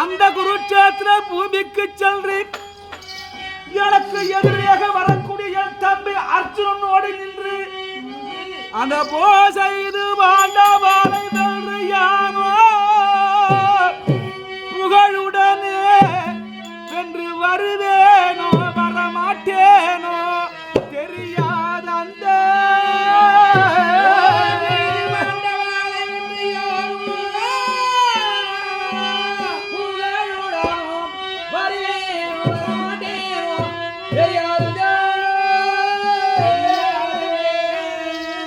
அந்த குருட்சேத்திர பூமிக்கு செல்றேன். எனக்கு எதிரியாக வரக்கூடிய என் தம்பி அர்ஜுனனோடு நின்று அந்த போசைது பாண்டவாலை வென்று யாரோ புகழுடனே வென்று வருவேனோ? வரமாட்டேன்.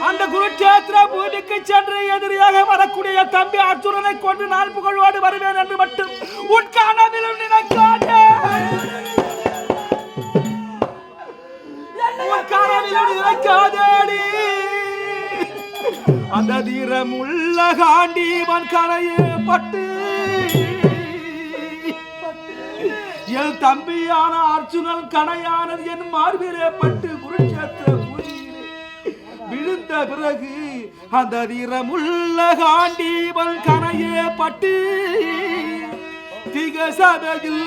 அந்த குருட்சேத்திர பூமிக்கு சென்று எதிரியாக வரக்கூடிய தம்பி அர்ஜுனனை கொண்டு நான் புகழோடு வருவேன் என்று மட்டும் உன் கனவிலும் நினைக்காதே. உன் கனவிலும் நினைக்காதேடி அந்த தீரமுள்ள காண்டிவன் கரையே பட்டு. என் தம்பியான அர்ஜுனன் கணையானது என் மார்பிலே பட்டு குருட்சேத்திர பூஜையிலே விழுந்த பிறகு அந்த தீரமுள்ள காண்டீவன் கனையே பட்டு திகசபையில்